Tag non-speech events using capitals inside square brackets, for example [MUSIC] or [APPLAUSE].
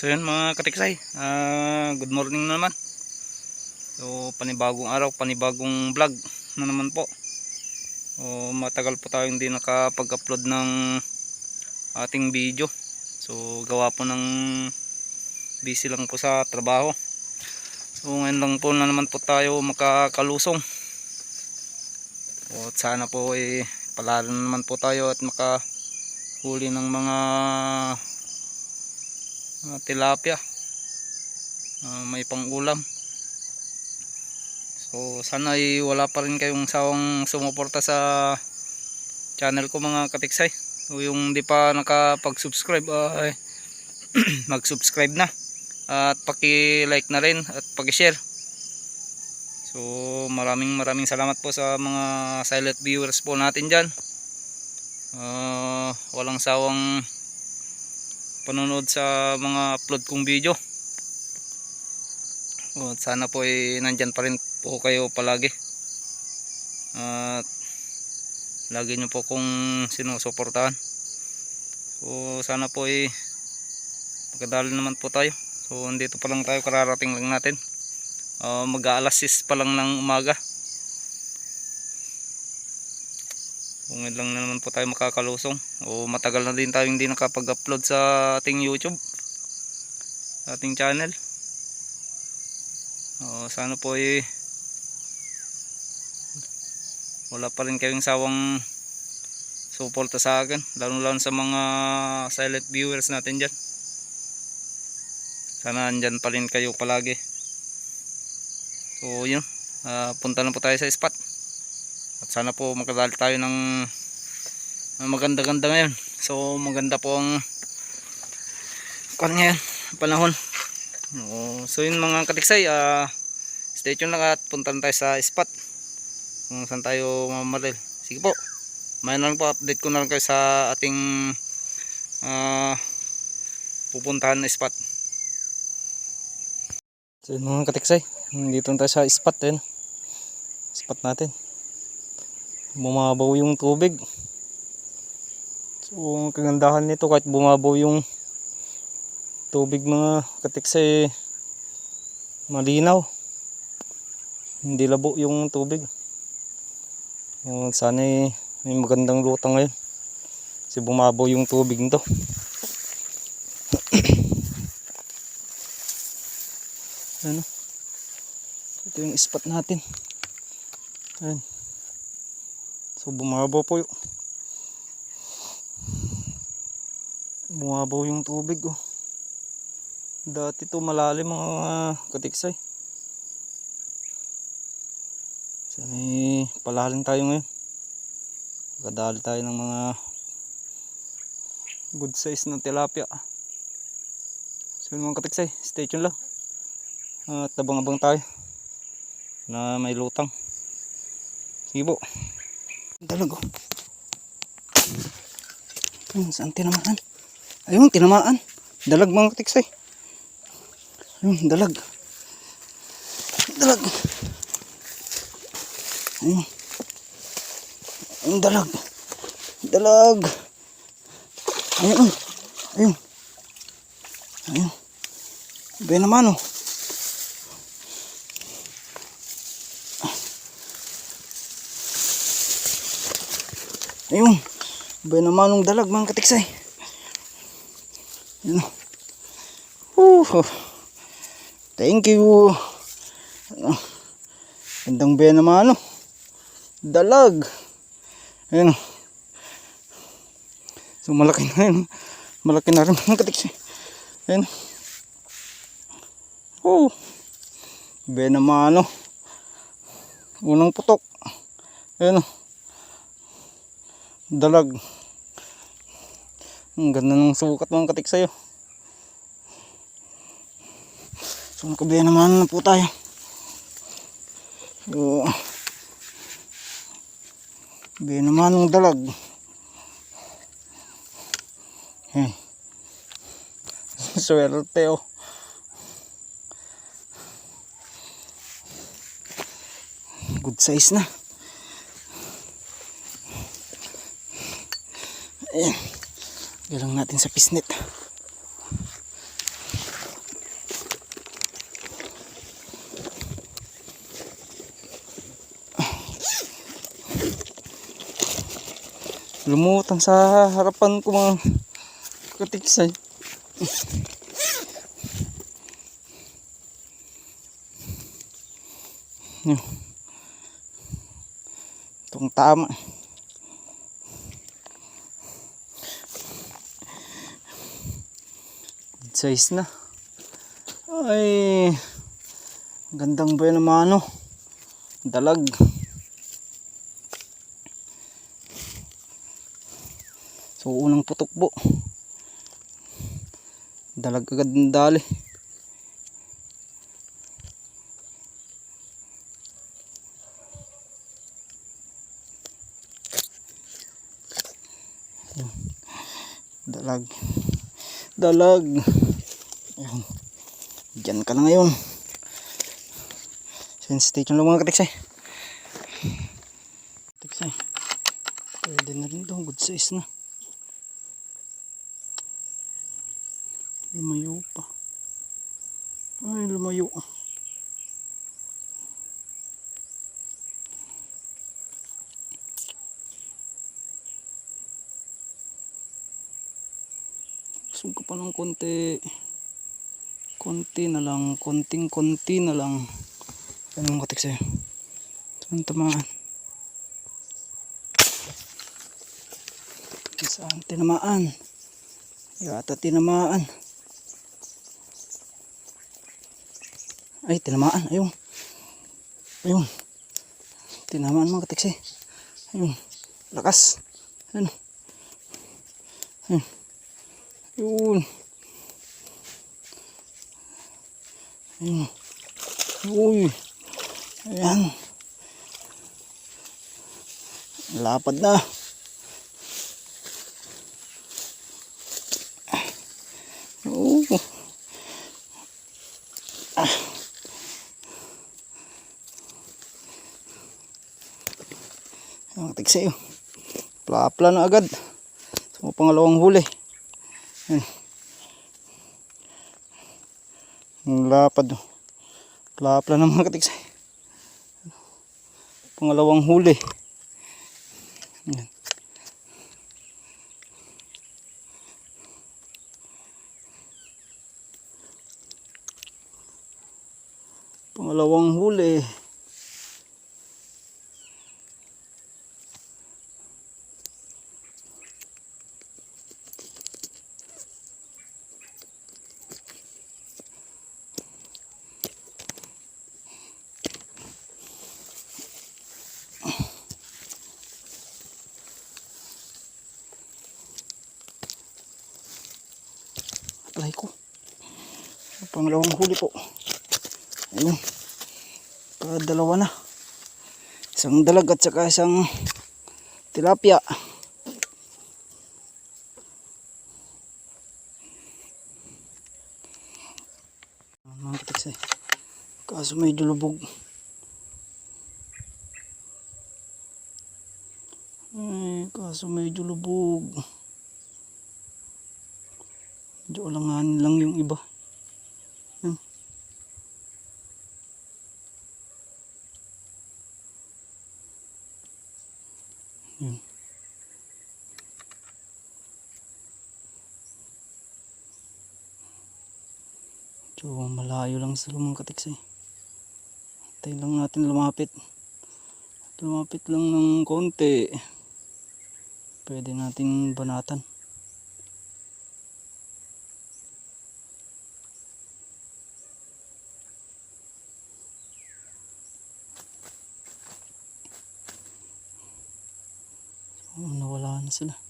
So yun mga katiksay, ah, good morning na naman. So panibagong araw, panibagong vlog na naman po. O matagal po tayo hindi nakapag-upload ng ating video. So gawa po ng busy lang po sa trabaho. So ngayon lang po na naman po tayo makakalusong. O, at sana po eh palalo na naman po tayo at makahuli ng mga mga tilapia. Ah, may pangulam. So sana ay wala pa rin kayong sawang sumuporta sa channel ko mga katiksay. So yung di pa nakapag subscribe ay [CLEARS THROAT] mag subscribe na. At paki like na rin at paki share so maraming maraming salamat po sa mga silent viewers po natin dyan. Ah, walang sawang panonood sa mga upload kong video. O, sana po ay nandyan pa rin po kayo palagi. At lagi nyo po kong sinusuportahan. So sana po ay magkadali naman po tayo. So andito pa lang tayo kararating lang natin. Uh, mag aalas 6 pa lang ng umaga kung lang na naman po tayo makakalusong. O matagal na din tayo hindi nakapag-upload sa ating YouTube. Sa ating channel. O, sana po ay wala pa rin kayong sawang suporta sa akin. Lalo lalo sa mga silent viewers natin dyan. Sana andyan pa rin kayo palagi. So yun. Ah, punta na po tayo sa spot at sana po makadali tayo ng maganda-ganda ngayon. So maganda po ang kan ngayon, panahon. So yun mga katiksay, ah stay tuned lang at punta tayo sa spot. Kung saan tayo mamaril. Sige po. May lang po update ko na lang kayo sa ating ah pupuntahan na spot. So yun mga katiksay, dito tayo sa spot din. Spot natin bumabaw yung tubig. So ang kagandahan nito kahit bumabaw yung tubig mga katiksay malinaw. Hindi labo yung tubig. O, sana eh, may magandang lutang ngayon. Kasi bumabaw yung tubig nito. [CLEARS THROAT] Ano? Ito yung spot natin. Ayun So bumabaw po yung bumabaw yung tubig oh. Dati to malalim mga katiksay. Sana eh, palalim tayo ngayon. Kadali tayo ng mga good size na tilapia. So mga katiksay, stay tuned lang. At abang-abang tayo na may lutang. Sige po. Dalag oh. Ayun, saan tinamaan? Ayun, tinamaan. Dalag mga katiksay. Ayun, dalag. Dalag. Ayun. Ayun, dalag. Dalag. Ayun. Ayun. Ayun. Iba naman oh. Ayun. Ba naman ng dalag mga katiksay. Ayun. Uh, thank you. Ano. Gandang ba naman ano. Dalag. Ayun. So malaki na yun. Malaki na rin mga katiksay. Ayun. Oh. Ba naman ano. Unang putok. Ayun. Oh dalag. Ang ganda ng sukat mga katik sa'yo. So nakabaya naman na po tayo. So baya naman ng dalag. Hey [LAUGHS] swerte oh. Good size na Ayan. Galang natin sa pisnet. Lumutang sa harapan ko mga katiksay. Itong tama. Itong tama. Size na. Ay, gandang buhay naman ano. Dalag. So, unang putok po. Dalag agad ng dali. Dalag. Dalag. Ayan. Diyan ka na ngayon. Sensation lang mga katiksay. Katiksay. Pwede na rin to. Good size na. Lumayo pa. Ay, lumayo. Gusto ko pa ng konti. Konti na lang. Konting konti na lang. Anong katik sa'yo? Saan tamaan? Saan tinamaan? Yata tinamaan. Ay, tinamaan. Ayun. Ayun. Tinamaan mga katiksi. Ayun. Lakas. Ayun. Ayun. Ayun. Ayun. Uy. Ayan. Lapad na. Oo. Ang tiksayo. Plapla na agad. So, pangalawang huli. Ang lapad. oh. Plapla na mga katiksay. Pangalawang huli. Ayan. Pangalawang huli. Apply ko. Pangalawang huli po. Ayun. Kadalawa na. Isang dalag at saka isang tilapia. Mga katiksay. Kaso medyo lubog. Ay, kaso medyo lubog. Medyo alanganin lang yung iba. Yan. Yan. So, malayo lang sa lumang katiksay. Tayo lang natin lumapit. Lumapit lang ng konti. Pwede nating banatan. So, nawala na sila.